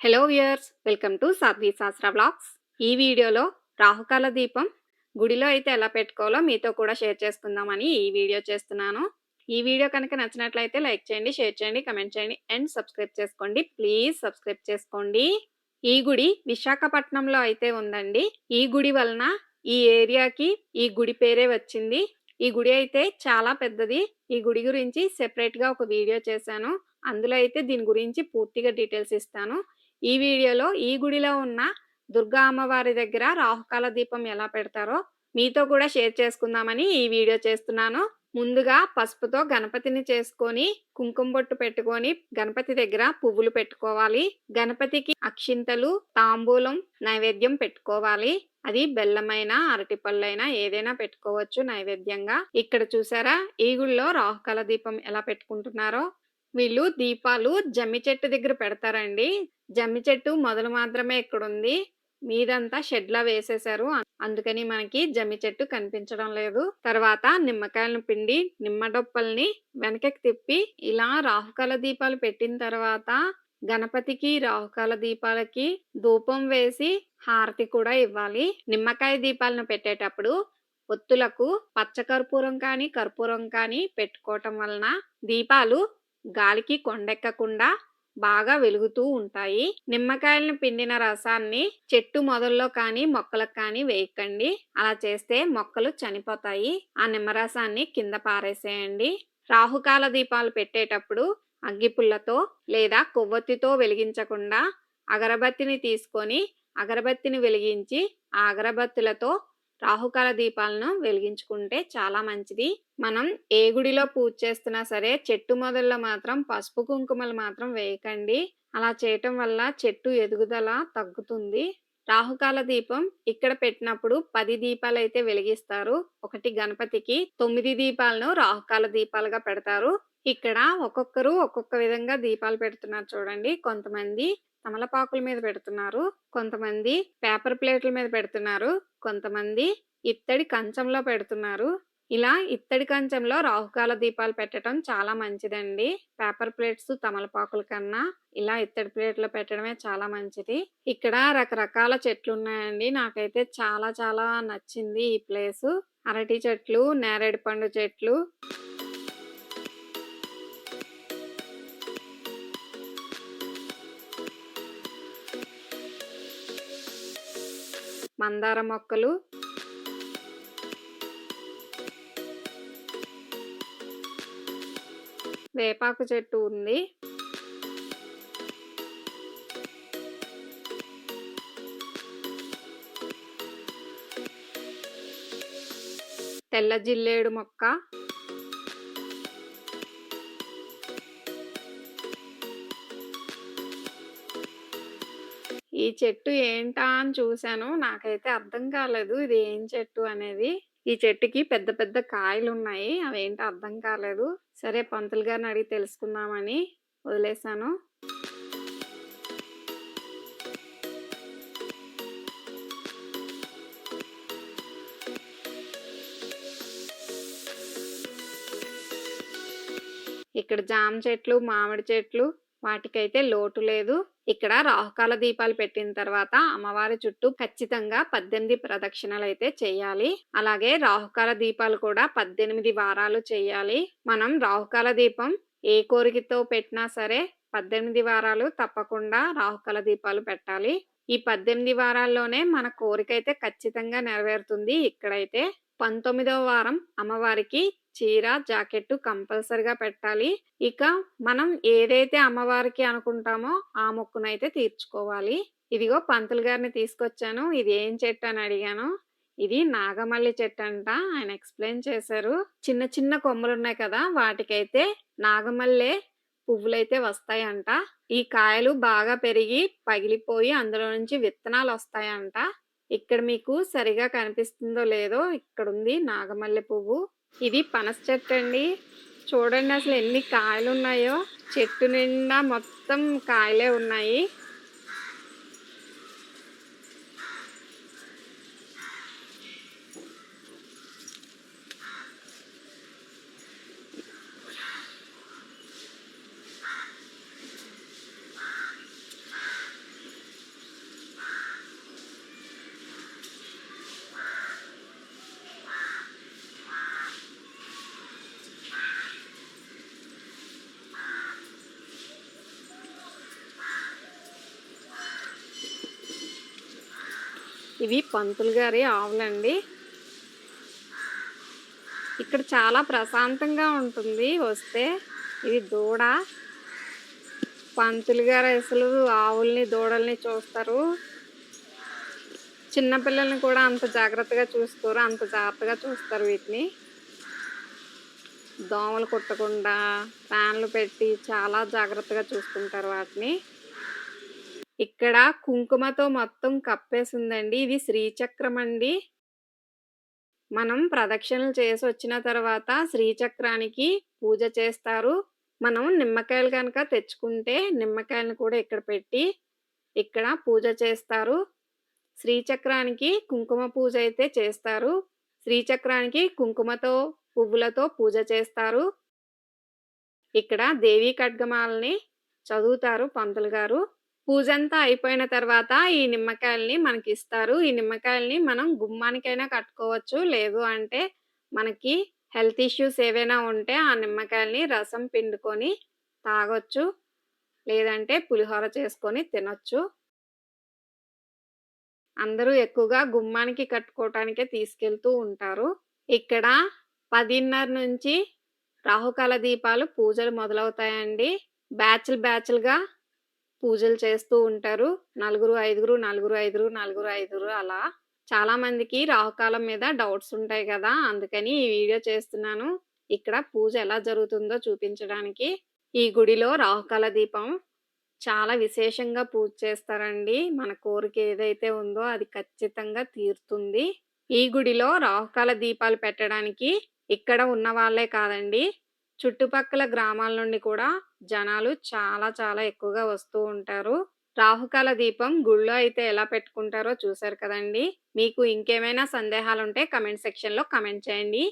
Hello viewers welcome to Sadhvi Shastra vlogs ఈ వీడియోలో రాహుకాల దీపం గుడిలో అయితే ఎలా పెట్టుకోవాలో మీతో కూడా షేర్ చేసుకుందామని ఈ వీడియో చేస్తున్నాను. ఈ వీడియో కనుక నచ్చినట్లయితే లైక్ చేయండి షేర్ చేయండి కమెంట్ చేయండి అండ్ సబ్స్క్రైబ్ చేసుకోండి. ప్లీజ్ సబ్స్క్రైబ్ చేసుకోండి. ఈ గుడి విశాఖపట్నంలో అయితే ఉందండి. ఈ గుడి వలన ఈ ఏరియాకి ఈ గుడి పేరే వచ్చింది. ఈ గుడి అయితే చాలా పెద్దది. ఈ గుడి గురించి సెపరేట్గా ఒక వీడియో చేశాను. అందులో అయితే దీని గురించి పూర్తిగా డీటెయిల్స్ ఇస్తాను. ఈ వీడియోలో ఈ గుడిలో ఉన్న దుర్గా అమ్మవారి దగ్గర రాహుకాల దీపం ఎలా పెడతారో మీతో కూడా షేర్ చేసుకుందామని ఈ వీడియో చేస్తున్నాను. ముందుగా పసుపుతో గణపతిని చేసుకొని కుంకుమ బొట్టు పెట్టుకొని గణపతి దగ్గర పువ్వులు పెట్టుకోవాలి. గణపతికి అక్షింతలు తాంబూలం నైవేద్యం పెట్టుకోవాలి. అది బెల్లమైన అరటిపళ్ళైనా ఏదైనా పెట్టుకోవచ్చు నైవేద్యంగా. ఇక్కడ చూసారా? ఈ గుళ్ళో రాహుకాల దీపం ఎలా పెట్టుకుంటున్నారో? వీళ్ళు దీపాలు జమ్మి చెట్టు దగ్గర పెడతారండి. జమ్మి చెట్టు మొదలు మాత్రమే ఇక్కడ ఉంది మీదంతా షెడ్లా వేసేశారు. అందుకని మనకి జమ్మి చెట్టు కనిపించడం లేదు. తర్వాత నిమ్మకాయలను పిండి నిమ్మ డొప్పల్ని వెనకకి తిప్పి ఇలా రాహుకాల దీపాలు పెట్టిన తర్వాత గణపతికి రాహుకాల దీపాలకి ధూపం వేసి హారతి కూడా ఇవ్వాలి. నిమ్మకాయ దీపాలను పెట్టేటప్పుడు ఒత్తులకు పచ్చ కర్పూరం కానీ కర్పూరం కానీ పెట్టుకోవటం వలన దీపాలు గాలికి కొండెక్కకుండా బాగా వెలుగుతూ ఉంటాయి. నిమ్మకాయలను పిండిన రసాన్ని చెట్టు మొదల్లో కానీ మొక్కలకు కానీ వేయకండి. అలా చేస్తే మొక్కలు చనిపోతాయి. ఆ నిమ్మరసాన్ని కింద పారేసేయండి. రాహుకాల దీపాలు పెట్టేటప్పుడు అగ్గిపుల్లతో లేదా కొవ్వొత్తితో వెలిగించకుండా అగరబత్తిని తీసుకొని అగరబత్తిని వెలిగించి ఆ అగరబత్తులతో రాహుకాల దీపాలను వెలిగించుకుంటే చాలా మంచిది. మనం ఏ గుడిలో పూజ చేస్తున్నా సరే చెట్టు మొదల్లో మాత్రం పసుపు కుంకుమలు మాత్రం వేయకండి. అలా చేయటం వల్ల చెట్టు ఎదుగుదల తగ్గుతుంది. రాహుకాల దీపం ఇక్కడ పెట్టినప్పుడు పది దీపాలు అయితే వెలిగిస్తారు. ఒకటి గణపతికి తొమ్మిది దీపాలను రాహుకాల దీపాలుగా పెడతారు. ఇక్కడ ఒక్కొక్కరు ఒక్కొక్క విధంగా దీపాలు పెడుతున్నారు చూడండి. కొంతమంది తమలపాకుల మీద పెడుతున్నారు. కొంతమంది పేపర్ ప్లేట్ల మీద పెడుతున్నారు. కొంతమంది ఇత్తడి కంచంలో పెడుతున్నారు. ఇలా ఇత్తడి కంచంలో రాహుకాల దీపాలు పెట్టడం చాలా మంచిదండి. పేపర్ ప్లేట్స్ తమలపాకుల కన్నా ఇలా ఇత్తడి ప్లేట్లో పెట్టడమే చాలా మంచిది. ఇక్కడ రకరకాల చెట్లు ఉన్నాయండి. నాకైతే చాలా చాలా నచ్చింది ఈ ప్లేస్. అరటి చెట్లు నేరేడు పండు చెట్లు. మందార మొక్కలు. వేపాకు చెట్టు ఉంది. తెల్ల జిల్లేడు మొక్క. చెట్టు ఏంటా అని చూశాను. నాకైతే అర్థం కాలేదు ఇది ఏం చెట్టు అనేది. ఈ చెట్టుకి పెద్ద పెద్ద కాయలు ఉన్నాయి అవేంటో అర్థం కాలేదు. సరే పంతులు గారిని అడిగి తెలుసుకుందామని వదిలేశాను. ఇక్కడ జామ చెట్లు మామిడి చెట్లు వాటికైతే లోటు లేదు. ఇక్కడ రాహుకాల దీపాలు పెట్టిన తర్వాత అమ్మవారి చుట్టూ ఖచ్చితంగా పద్దెనిమిది ప్రదక్షిణలు అయితే చేయాలి. అలాగే రాహుకాల దీపాలు కూడా పద్దెనిమిది వారాలు చేయాలి. మనం రాహుకాల దీపం ఏ కోరికతో పెట్టినా సరే పద్దెనిమిది వారాలు తప్పకుండా రాహుకాల దీపాలు పెట్టాలి. ఈ పద్దెనిమిది వారాల్లోనే మన కోరిక అయితే ఖచ్చితంగా నెరవేరుతుంది. ఇక్కడైతే పంతొమ్మిదవ వారం అమ్మవారికి చీర జాకెట్ కంపల్సరిగా పెట్టాలి. ఇక మనం ఏదైతే అమ్మవారికి అనుకుంటామో ఆ మొక్కునైతే తీర్చుకోవాలి. ఇదిగో పంతులు గారిని తీసుకొచ్చాను. ఇది ఏం చెట్టు అని అడిగాను. ఇది నాగమల్లి చెట్టు అంట. ఆయన ఎక్స్ప్లెయిన్ చేశారు. చిన్న చిన్న కొమ్మలు ఉన్నాయి కదా వాటికైతే నాగమల్లె పువ్వులైతే వస్తాయంట. ఈ కాయలు బాగా పెరిగి పగిలిపోయి అందులో నుంచి విత్తనాలు వస్తాయంట. ఇక్కడ మీకు సరిగా కనిపిస్తుందో లేదో ఇక్కడ ఉంది నాగమల్లె పువ్వు. ఇది పనస చెట్టు అండి. చూడండి అసలు ఎన్ని కాయలు ఉన్నాయో చెట్టు నిండా మొత్తం కాయలే ఉన్నాయి. ఇవి పంతులు గారి ఆవులండి. ఇక్కడ చాలా ప్రశాంతంగా ఉంటుంది. వస్తే ఇది దూడ. పంతులు గారు అసలు ఆవుల్ని దూడల్ని చూస్తారు. చిన్నపిల్లల్ని కూడా అంత జాగ్రత్తగా చూసుకోరు అంత జాగ్రత్తగా చూస్తారు వీటిని. దోమలు కుట్టకుండా ఫ్యాన్లు పెట్టి చాలా జాగ్రత్తగా చూసుకుంటారు వాటిని. ఇక్కడ కుంకుమతో మొత్తం కప్పేసిందండి. ఇది శ్రీచక్రం అండి. మనం ప్రదక్షిణలు చేసి వచ్చిన తర్వాత శ్రీచక్రానికి పూజ చేస్తారు. మనం నిమ్మకాయలు కనుక తెచ్చుకుంటే నిమ్మకాయలను కూడా ఇక్కడ పెట్టి ఇక్కడ పూజ చేస్తారు. శ్రీచక్రానికి కుంకుమ పూజ అయితే చేస్తారు. శ్రీచక్రానికి కుంకుమతో పువ్వులతో పూజ చేస్తారు. ఇక్కడ దేవీ ఖడ్గమాలని చదువుతారు పంతులు గారు. పూజ అంతా అయిపోయిన తర్వాత ఈ నిమ్మకాయల్ని మనకి ఇస్తారు ఈ నిమ్మకాయల్ని మనం గుమ్మానికైనా కట్టుకోవచ్చు. లేదు అంటే మనకి హెల్త్ ఇష్యూస్ ఏవైనా ఉంటే ఆ నిమ్మకాయల్ని రసం పిండుకొని తాగొచ్చు. లేదంటే పులిహోర చేసుకొని తినొచ్చు. అందరూ ఎక్కువగా గుమ్మానికి కట్టుకోవటానికే తీసుకెళ్తూ ఉంటారు. ఇక్కడ పదిన్నర నుంచి రాహుకాల దీపాలు పూజలు మొదలవుతాయండి. బ్యాచ్లు బ్యాచ్లుగా పూజలు చేస్తూ ఉంటారు. నలుగురు ఐదుగురు నలుగురు ఐదుగురు నలుగురు ఐదుగురు అలా. చాలా మందికి రాహుకాలం మీద డౌట్స్ ఉంటాయి కదా. అందుకని ఈ వీడియో చేస్తున్నాను. ఇక్కడ పూజ ఎలా జరుగుతుందో చూపించడానికి. ఈ గుడిలో రాహుకాల దీపం చాలా విశేషంగా పూజ చేస్తారండి. మన కోరిక ఏదైతే ఉందో అది ఖచ్చితంగా తీరుతుంది. ఈ గుడిలో రాహుకాల దీపాలు పెట్టడానికి ఇక్కడ ఉన్న వాళ్ళే కాదండి. చుట్టుపక్కల గ్రామాల నుండి కూడా జనాలు చాలా చాలా ఎక్కువగా వస్తూ ఉంటారు. రాహుకాల దీపం గుళ్ళో అయితే ఎలా పెట్టుకుంటారో చూసారు కదండి. మీకు ఇంకేమైనా సందేహాలు ఉంటే కమెంట్ సెక్షన్లో కమెంట్ చేయండి.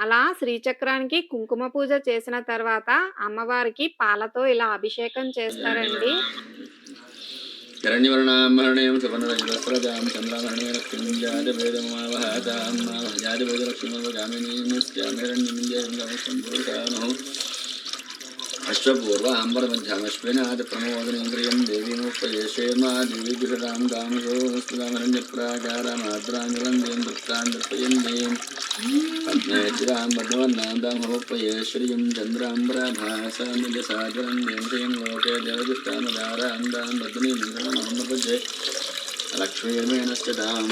అలా శ్రీచక్రానికి కుంకుమ పూజ చేసిన తర్వాత అమ్మవారికి పాలతో ఇలా అభిషేకం చేస్తారండి. శరణ్యవర్ణామరణేం अश्वपूर्व आम्बरमध्यामश्वेन आदप्रमोदनेन्द्रियं देवीमुपयेषेमा दिविजुषदां दामसोस्तुदामरण्यप्राकारामाद्राङ्गुरन्दें वृत्तान्दर्पयन्दें पद्मेचिराम्बरवर्णान्दामुपयेश्वरियं चन्द्राम्बराभासामिजसागरं देवशयं लोके देवदुष्टामदारान्दां लक्ष्मीर्मेणश्च दां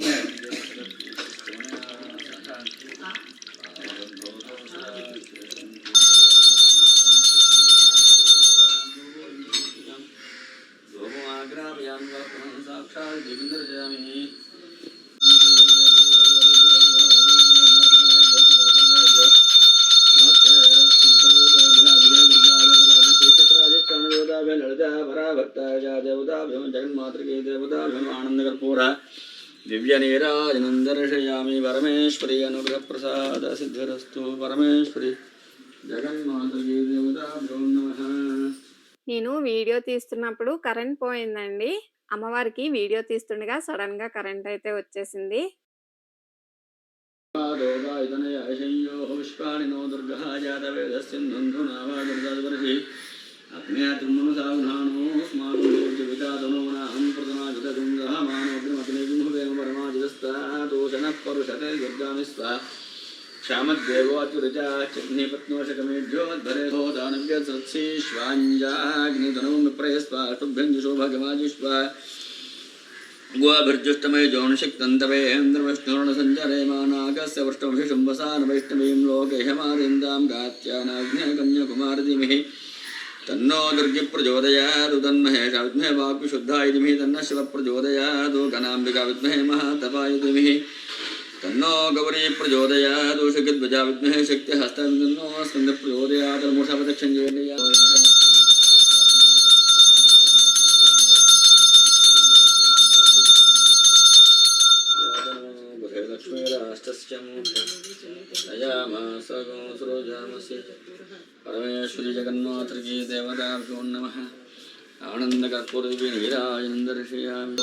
ね。మాతృకే నీరాజనం దర్శయామి పరమేశ్వరి అనుగ్రహ ప్రసాద సిద్ధిరస్తు. పరమేశ్వరి జగన్మాతృకే దేవతాభ్యో నేను వీడియో తీస్తున్నప్పుడు కరెంట్ పోయిందండి. అమ్మవారికి వీడియో తీస్తుండగా సడన్గా కరెంట్ అయితే వచ్చేసింది. దుర్గా జాతవేదస్సింధునావా क्षामद्देवोऽत्युरजाच्यग्निपत्नोशकमेढ्योद्भरेभो दानव्यसत्सीष्वाञ्जाग्निधनौ विप्रयस्वाष्टुभ्यञ्जुषो भगवाजुष्व गोभिर्जुष्टमय जोनिषिक्तन्तवेन्द्रवैष्णुरणसञ्चरेमानाकस्य वृष्टमभिशुम्बसानवैष्णवीं लोके हमारिन्दां गात्यानाग्न्यकन्यकुमारदिमिः तन्नो दुर्गिप्रचोदयादुदन्महे विद्महे वाक्विशुद्धा युधिमिः तन्न शिवप्रचोदयादु गणाम्बिका विद्महे महातपा युधिमिः तन्नो गौरी प्रचोदयादु शुकिद्वजा विद्महे शक्ति शक्तिहस्तं तन्नो स्कन्द प्रचोदयादमुषावदक्षञ्जोदया लक्ष्मीराष्ट्रस्य मुख्य सयामासगो सृजामसि పరమేశ్వరి జగన్మాతృకి దేవతాభ్యో నమ ఆనందకర్పూరదిపి నీరాజనందర్శయామి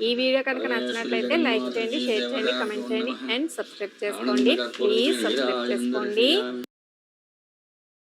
ఈ వీడియో కనుక నచ్చినట్లయితే లైక్ చేయండి షేర్ చేయండి కమెంట్ చేయండి అండ్ సబ్స్క్రైబ్ చేసుకోండి. ప్లీజ్ సబ్స్క్రైబ్ చేసుకోండి.